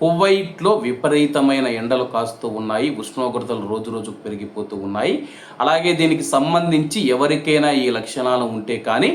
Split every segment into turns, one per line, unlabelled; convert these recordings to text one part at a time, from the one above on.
కువైట్లో విపరీతమైన ఎండలు కాస్తూ ఉన్నాయి. ఉష్ణోగ్రతలు రోజు రోజుకు పెరిగిపోతూ ఉన్నాయి. అలాగే దీనికి సంబంధించి ఎవరికైనా ఈ లక్షణాలు ఉంటే కానీ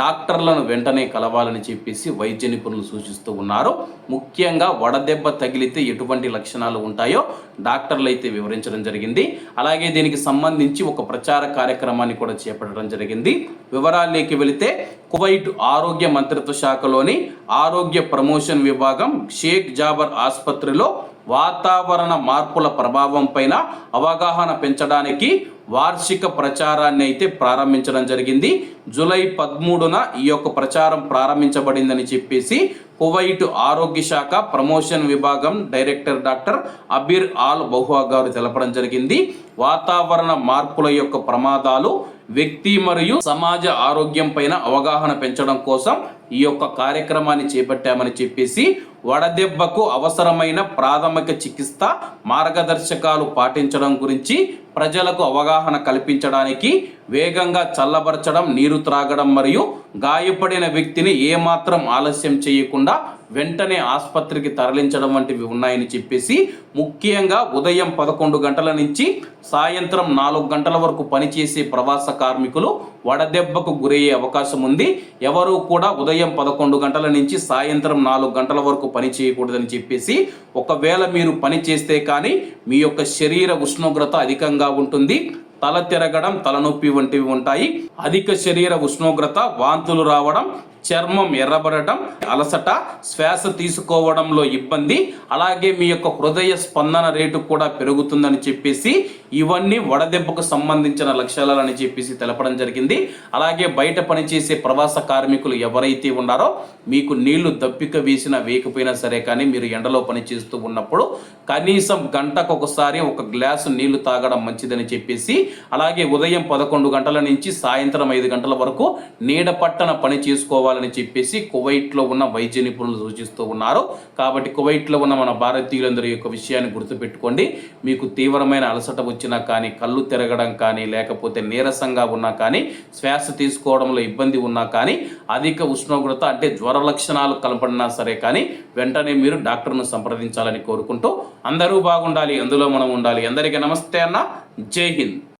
డాక్టర్లను వెంటనే కలవాలని చెప్పేసి వైద్య నిపుణులు సూచిస్తూ ఉన్నారు. ముఖ్యంగా వడదెబ్బ తగిలితే ఎటువంటి లక్షణాలు ఉంటాయో డాక్టర్లు అయితే వివరించడం జరిగింది. అలాగే దీనికి సంబంధించి ఒక ప్రచార కార్యక్రమాన్ని కూడా చేపట్టడం జరిగింది. వివరాల్లోకి వెళితే కువైట్ ఆరోగ్య మంత్రిత్వ శాఖలోని ఆరోగ్య ప్రమోషన్ విభాగం షేక్ జాబర్ ఆసుపత్రిలో వాతావరణ మార్పుల ప్రభావం పైన అవగాహన పెంచడానికి వార్షిక ప్రచారాన్ని అయితే ప్రారంభించడం జరిగింది. జూలై పదమూడున ఈ యొక్క ప్రచారం ప్రారంభించబడిందని చెప్పేసి కువైట్ ఆరోగ్య శాఖ ప్రమోషన్ విభాగం డైరెక్టర్ డాక్టర్ అబీర్ ఆల్ బహువా గారు తెలపడం జరిగింది. వాతావరణ మార్పుల యొక్క ప్రమాదాలు వ్యక్తి మరియు సమాజ ఆరోగ్యం పైన అవగాహన పెంచడం కోసం ఈ యొక్క కార్యక్రమాన్ని చేపట్టామని చెప్పేసి వడదెబ్బకు అవసరమైన ప్రాథమిక చికిత్స మార్గదర్శకాలు పాటించడం గురించి ప్రజలకు అవగాహన కల్పించడానికి వేగంగా చల్లబరచడం నీరు త్రాగడం మరియు గాయపడిన వ్యక్తిని ఏమాత్రం ఆలస్యం చేయకుండా వెంటనే ఆసుపత్రికి తరలించడం వంటివి ఉన్నాయని చెప్పేసి ముఖ్యంగా ఉదయం పదకొండు గంటల నుంచి సాయంత్రం నాలుగు గంటల వరకు పనిచేసే ప్రవాస కార్మికులు వడదెబ్బకు గురయ్యే అవకాశం ఉంది. ఎవరు కూడా ఉదయం పదకొండు గంటల నుంచి సాయంత్రం నాలుగు గంటల వరకు పని చేయకూడదని చెప్పేసి ఒకవేళ మీరు పని చేస్తే కానీ మీ యొక్క శరీర ఉష్ణోగ్రత అధికంగా ఉంటుంది. తల తిరగడం తలనొప్పి వంటివి ఉంటాయి. అధిక శరీర ఉష్ణోగ్రత వాంతులు రావడం చర్మం ఎర్రబడటం అలసట శ్వాస తీసుకోవడంలో ఇబ్బంది. అలాగే మీ యొక్క హృదయ స్పందన రేటు కూడా పెరుగుతుందని చెప్పేసి ఇవన్నీ వడదెబ్బకు సంబంధించిన లక్షణాలని చెప్పేసి తెలపడం జరిగింది. అలాగే బయట పనిచేసే ప్రవాస కార్మికులు ఎవరైతే ఉన్నారో మీకు నీళ్ళు దప్పిక వేసినా వేయకపోయినా సరే కానీ మీరు ఎండలో పనిచేస్తూ ఉన్నప్పుడు కనీసం గంటకు ఒకసారి ఒక గ్లాసు నీళ్ళు తాగడం మంచిదని చెప్పేసి అలాగే ఉదయం పదకొండు గంటల నుంచి సాయంత్రం ఐదు గంటల వరకు నీడ పట్టణ పని చేసుకోవాలని చెప్పేసి కువైట్లో ఉన్న వైద్య నిపుణులు సూచిస్తూ ఉన్నారు. కాబట్టి కువైట్లో ఉన్న మన భారతీయులందరి యొక్క విషయాన్ని గుర్తుపెట్టుకోండి. మీకు తీవ్రమైన అలసట వచ్చినా కానీ కళ్ళు తిరగడం కానీ లేకపోతే నీరసంగా ఉన్నా కానీ శ్వాస తీసుకోవడంలో ఇబ్బంది ఉన్నా కానీ అధిక ఉష్ణోగ్రత అంటే జ్వర లక్షణాలు కనపడినా సరే కానీ వెంటనే మీరు డాక్టర్ను సంప్రదించాలని కోరుకుంటూ అందరూ బాగుండాలి అందులో మనం ఉండాలి. అందరికీ నమస్తే అన్న. జై హింద్.